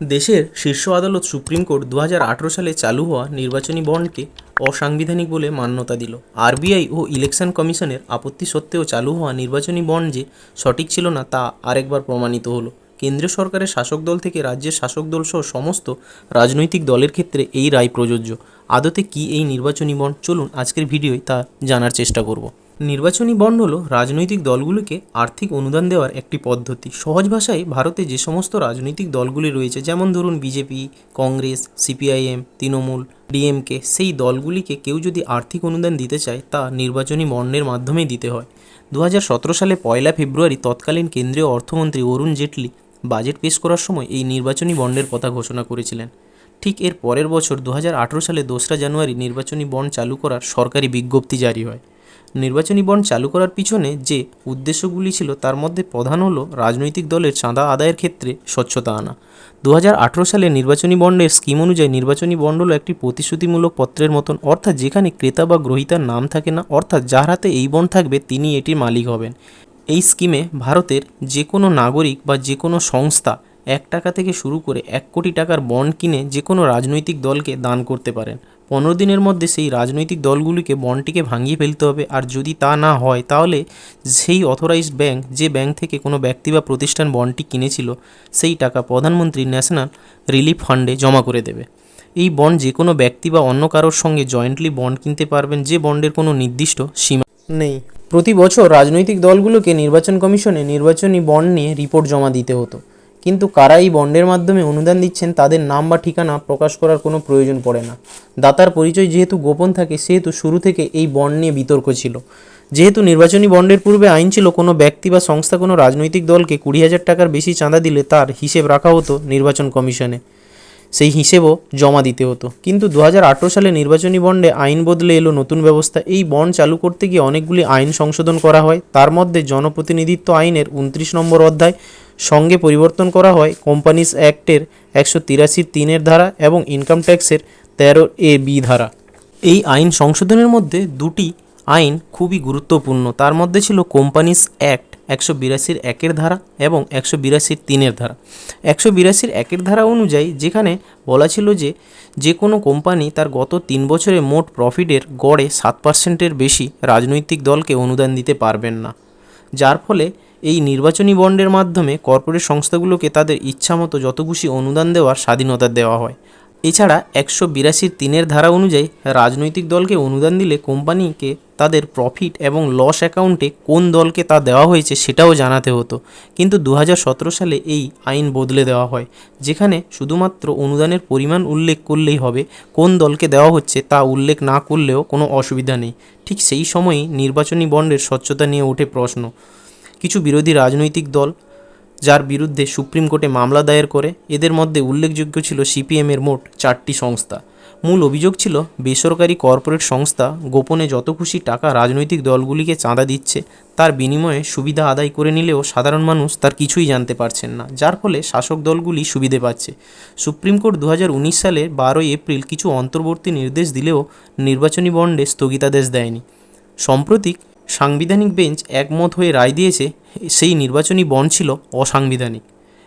দেশের শীর্ষ আদালত সুপ্রিম কোর্ট দু হাজার আঠেরো সালে চালু হওয়া নির্বাচনী বন্ডকে অসাংবিধানিক বলে মান্যতা দিল। আরবিআই ও ইলেকশন কমিশনের আপত্তি সত্ত্বেও চালু হওয়া নির্বাচনী বন্ড যে সঠিক ছিল না তা আরেকবার প্রমাণিত হলো। কেন্দ্রীয় সরকারের শাসক দল থেকে রাজ্যের শাসক দল সহ সমস্ত রাজনৈতিক দলের ক্ষেত্রে এই রায় প্রযোজ্য। আদতে কি এই নির্বাচনী বন্ড? চলুন আজকের ভিডিওয় তা জানার চেষ্টা করব। নির্বাচনী বন্ড হলো রাজনৈতিক দলগুলিকে আর্থিক অনুদান দেওয়ার একটি পদ্ধতি। সহজ ভাষায় ভারতে যে সমস্ত রাজনৈতিক দলগুলি রয়েছে, যেমন ধরুন BJP, Congress, CPIM, Trinamool, DMK, সেই দলগুলিকে কেউ যদি আর্থিক অনুদান দিতে চায়, তা নির্বাচনী বন্ডের মাধ্যমেই দিতে হয়। দু হাজার সতেরো সালে পয়লা ফেব্রুয়ারি তৎকালীন কেন্দ্রীয় অর্থমন্ত্রী অরুণ জেটলি বাজেট পেশ করার সময় এই নির্বাচনী বন্ডের কথা ঘোষণা করেছিলেন। ঠিক এর পরের বছর দু হাজার আঠেরো সালে দোসরা জানুয়ারি নির্বাচনী বন্ড চালু করার সরকারি বিজ্ঞপ্তি জারি হয়। নির্বাচনী বন্ড চালু করার পিছনে যে উদ্দেশ্যগুলি ছিল, তার মধ্যে প্রধান হলো রাজনৈতিক দলের চাঁদা আদায়ের ক্ষেত্রে স্বচ্ছতা আনা। দু হাজার আঠেরো সালে নির্বাচনী বন্ডের স্কিম অনুযায়ী নির্বাচনী বন্ড হলো একটি প্রতিশ্রুতিমূলক পত্রের মতন, অর্থাৎ যেখানে ক্রেতা বা গ্রহীতার নাম থাকে না, অর্থাৎ যার হাতে এই বন্ড থাকবে তিনি এটির মালিক হবেন। এই স্কিমে ভারতের যে কোনো নাগরিক বা যে কোনো সংস্থা এক টাকা থেকে শুরু করে এক কোটি টাকার বন্ড কিনে যে কোনো রাজনৈতিক দলকে দান করতে পারেন। পনেরো দিনের মধ্যে সেই রাজনৈতিক দলগুলিকে বন্ডটিকে ভাঙিয়ে ফেলতে হবে। আর যদি তা না হয়, তাহলে সেই অথরাইজড ব্যাংক, যে ব্যাংক থেকে কোনো ব্যক্তি বা প্রতিষ্ঠান বন্ডটি কিনেছিল, সেই টাকা প্রধানমন্ত্রী ন্যাশনাল রিলিফ ফান্ডে জমা করে দেবে। এই বন্ড যে কোনো ব্যক্তি বা অন্য কারোর সঙ্গে জয়েন্টলি বন্ড কিনতে পারবেন, যে বন্ডের কোনো নির্দিষ্ট সীমা নেই। প্রতি বছর রাজনৈতিক দলগুলোকে নির্বাচন কমিশনে নির্বাচনী বন্ড নিয়ে রিপোর্ট জমা দিতে হতো। কিন্তু কারা এই বন্ডের মাধ্যমে অনুদান দিচ্ছেন তাদের নাম বা ঠিকানা প্রকাশ করার কোনো প্রয়োজন পড়ে না। দাতার পরিচয় যেহেতু গোপন থাকে, সেহেতু শুরু থেকে এই বন্ড নিয়ে বিতর্ক ছিল। যেহেতু নির্বাচনী বন্ডের পূর্বে আইন ছিল, কোনো ব্যক্তি বা সংস্থা, কোনো রাজনৈতিক দলকে কুড়ি হাজার টাকার বেশি চাঁদা দিলে তার হিসেব রাখা হতো নির্বাচন কমিশনে। সেই হিসেবও জমা দিতে হতো। কিন্তু দু হাজার আঠেরো সালে নির্বাচনী বন্ডে আইন বদলে এলো নতুন ব্যবস্থা। এই বন্ড চালু করতে গিয়ে অনেকগুলি আইন সংশোধন করা হয়। তার মধ্যে জনপ্রতিনিধিত্ব আইনের উনত্রিশ নম্বর অধ্যায় সঙ্গে পরিবর্তন করা হয় কোম্পানিজ অ্যাক্টের একশো তিরাশির তিনের ধারা এবং ইনকাম ট্যাক্সের তেরো এ বি ধারা। এই আইন সংশোধনের মধ্যে দুটি আইন খুবই গুরুত্বপূর্ণ। তার মধ্যে ছিল কোম্পানিজ অ্যাক্ট একশো বিরাশির একের ধারা এবং একশো বিরাশির তিনের ধারা। একশো বিরাশির একের ধারা অনুযায়ী যেখানে বলা ছিল যে যে কোনো কোম্পানি তার গত তিন বছরে মোট প্রফিটের গড়ে সাত পার্সেন্টের বেশি রাজনৈতিক দলকে অনুদান দিতে পারবেন না। যার ফলে এই নির্বাচনী বন্ডের মাধ্যমে কর্পোরেট সংস্থাগুলোকে তাদের ইচ্ছামতো যত খুশি অনুদান দেওয়ার স্বাধীনতা দেওয়া হয়। এছাড়া একশো বিরাশির তিনের ধারা অনুযায়ী রাজনৈতিক দলকে অনুদান দিলে কোম্পানিকে তাদের প্রফিট এবং লস অ্যাকাউন্টে কোন দলকে তা দেওয়া হয়েছে সেটাও জানাতে হতো। কিন্তু দু হাজার সতেরো সালে এই আইন বদলে দেওয়া হয়, যেখানে শুধুমাত্র অনুদানের পরিমাণ উল্লেখ করলেই হবে, কোন দলকে দেওয়া হচ্ছে তা উল্লেখ না করলেও কোনো অসুবিধা নেই। ঠিক সেই সময়ই নির্বাচনী বন্ডের স্বচ্ছতা নিয়ে ওঠে প্রশ্ন। কিছু বিরোধী রাজনৈতিক দল, যার বিরুদ্ধে সুপ্রিম কোর্টে মামলা দায়ের করে, এদের মধ্যে উল্লেখযোগ্য ছিল সিপিএমের মোট চারটি সংস্থা। মূল অভিযোগ ছিল, বেসরকারি কর্পোরেট সংস্থা গোপনে যত খুশি টাকা রাজনৈতিক দলগুলিকে চাঁদা দিচ্ছে, তার বিনিময়ে সুবিধা আদায় করে নিলেও সাধারণ মানুষ তার কিছুই জানতে পারছেন না, যার ফলে শাসক দলগুলি সুবিধে পাচ্ছে। সুপ্রিম কোর্ট দু সালের বারোই এপ্রিল কিছু অন্তর্বর্তী নির্দেশ দিলেও নির্বাচনী বন্ডে স্থগিতাদেশ দেয়নি। সম্প্রতি সাংবিধানিক বেঞ্চ একমত হয়ে রায় দিয়েছে, সেই নির্বাচনী বন্ড ছিল অসাংবিধানিক।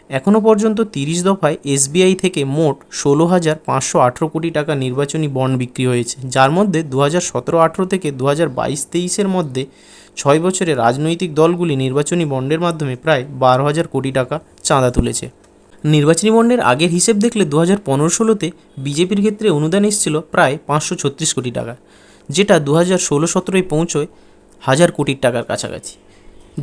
এখনও পর্যন্ত তিরিশ দফায় এসবিআই থেকে মোট ষোলো হাজার পাঁচশো আঠেরো কোটি টাকা নির্বাচনী বন্ড বিক্রি হয়েছে, যার মধ্যে দু হাজার সতেরো আঠেরো থেকে দু হাজার বাইশ তেইশের মধ্যে ছয় বছরে রাজনৈতিক দলগুলি নির্বাচনী বন্ডের মাধ্যমে প্রায় বারো হাজার কোটি টাকা চাঁদা তুলেছে। নির্বাচনী বন্ডের আগের হিসেব দেখলে দু হাজার পনেরো ষোলোতে বিজেপির ক্ষেত্রে অনুদান এসেছিল প্রায় পাঁচশো ছত্রিশ কোটি টাকা, যেটা দু হাজার ষোলো সতেরোয় পৌঁছয় হাজার কোটির টাকার কাছাকাছি।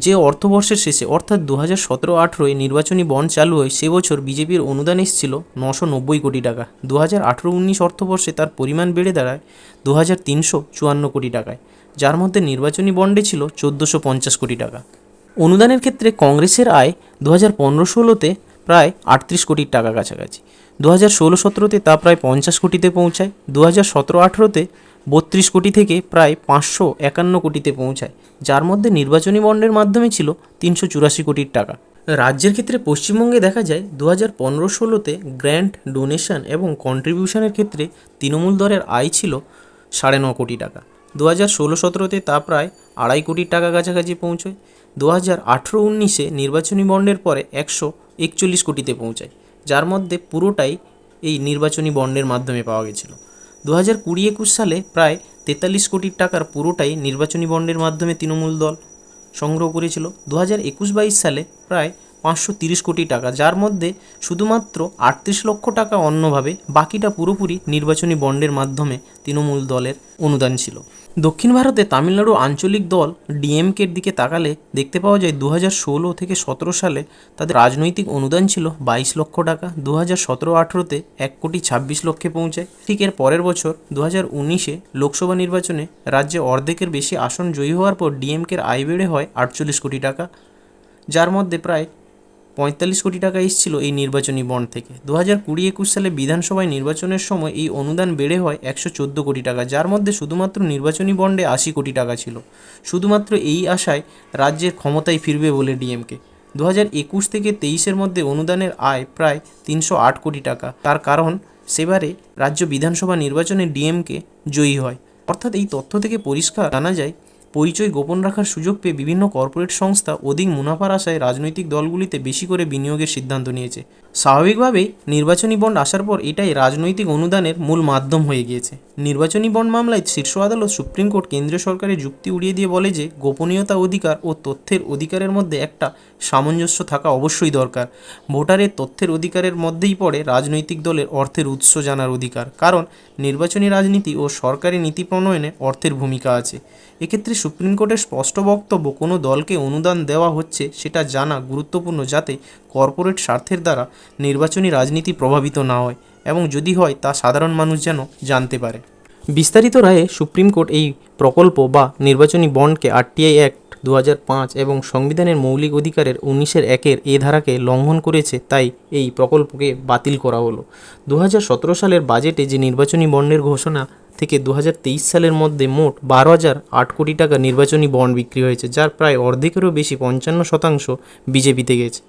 যে অর্থবর্ষের শেষে, অর্থাৎ দু হাজার সতেরো আঠেরোয় নির্বাচনী বন্ড চালু হয় সে বছর বিজেপির অনুদান এসেছিল নশো নব্বই কোটি টাকা। দু হাজার আঠেরো উনিশ অর্থবর্ষে তার পরিমাণ বেড়ে দাঁড়ায় দু হাজার তিনশো চুয়ান্ন কোটি টাকায়, যার মধ্যে নির্বাচনী বন্ডে ছিল চোদ্দোশো পঞ্চাশ কোটি টাকা। অনুদানের ক্ষেত্রে কংগ্রেসের আয় দু হাজার পনেরো ষোলোতে প্রায় আটত্রিশ কোটির টাকা কাছাকাছি। দু হাজার ষোলো সতেরোতে তা প্রায় পঞ্চাশ কোটিতে পৌঁছায়। দু হাজার সতেরো আঠেরোতে বত্রিশ কোটি থেকে প্রায় পাঁচশো একান্ন কোটিতে পৌঁছায়, যার মধ্যে নির্বাচনী বন্ডের মাধ্যমে ছিল তিনশো চুরাশি কোটির টাকা। রাজ্যের ক্ষেত্রে পশ্চিমবঙ্গে দেখা যায় দু হাজার পনেরো ষোলোতে গ্র্যান্ট ডোনেশন এবং কন্ট্রিবিউশনের ক্ষেত্রে তৃণমূল দলের আয় ছিল সাড়ে ন কোটি টাকা। দু হাজার ষোলো সতেরোতে তা প্রায় আড়াই কোটির টাকা কাছাকাছি পৌঁছয়। দু হাজার আঠেরো উনিশে নির্বাচনী বন্ডের পরে একশো একচল্লিশ কোটিতে পৌঁছায়, যার মধ্যে পুরোটাই এই নির্বাচনী বন্ডের মাধ্যমে পাওয়া গেছিল। দু হাজার কুড়ি একুশ সালে প্রায় তেতাল্লিশ কোটি টাকার পুরোটাই নির্বাচনী বন্ডের মাধ্যমে তৃণমূল দল সংগ্রহ করেছিল। দু হাজার একুশ বাইশ সালে প্রায় পাঁচশো তিরিশ কোটি টাকা, যার মধ্যে শুধুমাত্র আটত্রিশ লক্ষ টাকা অন্যভাবে বাকিটা পুরোপুরি নির্বাচনী বন্ডের মাধ্যমে তৃণমূল দলের অনুদান ছিল। দক্ষিণ ভারতে তামিলনাড়ু আঞ্চলিক দল ডিএমকের দিকে তাকালে দেখতে পাওয়া যায় দু ষোলো থেকে সতেরো সালে তাদের রাজনৈতিক অনুদান ছিল বাইশ লক্ষ টাকা। দু হাজার সতেরো আঠেরোতে এক কোটি ছাব্বিশ লক্ষে পৌঁছায়। ঠিক এর পরের বছর দু হাজার উনিশে লোকসভা নির্বাচনে রাজ্যে অর্ধেকের বেশি আসন জয়ী হওয়ার পর ডিএমকের আয় বেড়ে হয় আটচল্লিশ কোটি টাকা। যার মধ্যে প্রায় পঁয়তাল্লিশ কোটি টাকা এসেছিল এই নির্বাচনী বন্ড থেকে। দু হাজার কুড়ি একুশ সালে বিধানসভায় নির্বাচনের সময় এই অনুদান বেড়ে হয় একশো চোদ্দ কোটি টাকা, যার মধ্যে শুধুমাত্র নির্বাচনী বন্ডে আশি কোটি টাকা ছিল। শুধুমাত্র এই আশায় রাজ্যের ক্ষমতায় ফিরবে বলে ডিএমকে। দু হাজার একুশ থেকে তেইশের মধ্যে অনুদানের আয় প্রায় তিনশো আট কোটি টাকা। তার কারণ, সেবারে রাজ্য বিধানসভা নির্বাচনে ডিএমকে জয়ী হয়। অর্থাৎ এই তথ্য থেকে পরিষ্কার জানা যায় পরিচয় গোপন রাখার সুযোগ পেয়ে বিভিন্ন কর্পোরেট সংস্থা অধিক মুনাফার আশায় রাজনৈতিক দলগুলিতে বেশি করে বিনিয়োগের সিদ্ধান্ত নিয়েছে। স্বাভাবিকভাবেই নির্বাচনী বন্ড আসার পর এটাই রাজনৈতিক অনুদানের মূল মাধ্যম হয়ে গিয়েছে। নির্বাচনী বন্ড মামলায় শীর্ষ আদালত সুপ্রিম কোর্ট কেন্দ্রীয় সরকারের যুক্তি উড়িয়ে দিয়ে বলে যে, গোপনীয়তা অধিকার ও তথ্যের অধিকারের মধ্যে একটা সামঞ্জস্য থাকা অবশ্যই দরকার। ভোটারের তথ্যের অধিকারের মধ্যেই পড়ে রাজনৈতিক দলের অর্থের উৎস জানার অধিকার। কারণ নির্বাচনী রাজনীতি ও সরকারি নীতি প্রণয়নে অর্থের ভূমিকা আছে। এক্ষেত্রে সুপ্রিম কোর্টের স্পষ্ট বক্তব্য, কোনো দলকে অনুদান দেওয়া হচ্ছে সেটা জানা গুরুত্বপূর্ণ যাতে কর্পোরেট স্বার্থের দ্বারা নির্বাচনী রাজনীতি প্রভাবিত না হয় এবং যদি হয় তা সাধারণ মানুষ যেন জানতে পারে। বিস্তারিত রায়ে সুপ্রিম কোর্ট এই প্রকল্প বা নির্বাচনী বন্ডকে আরটিআই অ্যাক্ট দু এবং সংবিধানের মৌলিক অধিকারের উনিশের একের এ ধারাকে লঙ্ঘন করেছে তাই এই প্রকল্পকে বাতিল করা হলো। দু হাজার সতেরো সালের বাজেটে যে নির্বাচনী বন্ডের ঘোষণা থেকে দু হাজার তেইশ সালের মধ্যে মোট বারো হাজার আট কোটি টাকা নির্বাচনী বন্ড বিক্রি হয়েছে, যার প্রায় অর্ধেকেরও বেশি পঞ্চান্ন শতাংশ বিজেপিতে গেছে।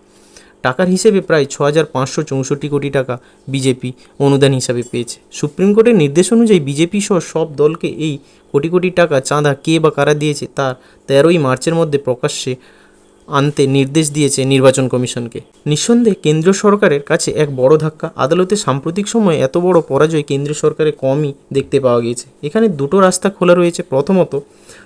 টাকার হিসেবে প্রায় ছ হাজার পাঁচশো চৌষট্টি কোটি টাকা বিজেপি অনুদান হিসাবে পেয়েছে। সুপ্রিম কোর্টের নির্দেশ অনুযায়ী বিজেপি সহ সব দলকে এই কোটি কোটি টাকা চাঁদা কে বা কারা দিয়েছে তার তেরোই মার্চের মধ্যে প্রকাশ্যে আনতে নির্দেশ দিয়েছে নির্বাচন কমিশনকে। নিঃসন্দেহে কেন্দ্রীয় সরকারের কাছে এক বড় ধাক্কা। আদালতে সাম্প্রতিক সময়ে এত বড় পরাজয় কেন্দ্রীয় সরকারের কমই দেখতে পাওয়া গিয়েছে। এখানে দুটো রাস্তা খোলা রয়েছে। প্রথমত,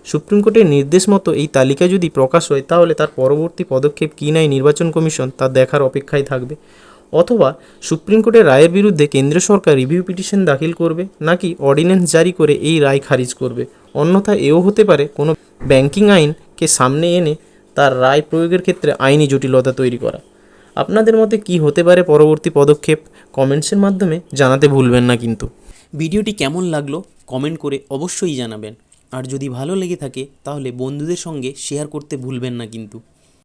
সুপ্রিম কোর্টের নির্দেশ মতো এই তালিকা যদি প্রকাশ হয়, তাহলে তার পরবর্তী পদক্ষেপ কী নেয় নির্বাচন কমিশন, তা দেখার অপেক্ষায় থাকবে। অথবা, সুপ্রিম কোর্টের রায়ের বিরুদ্ধে কেন্দ্র সরকার রিভিউ পিটিশন দাখিল করবে, নাকি অর্ডিন্যান্স জারি করে এই রায় খারিজ করবে। অন্যথা এও হতে পারে কোনো ব্যাংকিং আইনকে সামনে এনে তার রায় প্রয়োগের ক্ষেত্রে আইনি জটিলতা তৈরি করা। আপনাদের মতে কি হতে পারে পরবর্তী পদক্ষেপ? কমেন্টসের মাধ্যমে জানাতে ভুলবেন না কিন্তু। ভিডিওটি কেমন লাগল কমেন্ট করে অবশ্যই জানাবেন। আর যদি ভালো লেগে থাকে, তাহলে বন্ধুদের সঙ্গে শেয়ার করতে ভুলবেন না কিন্তু।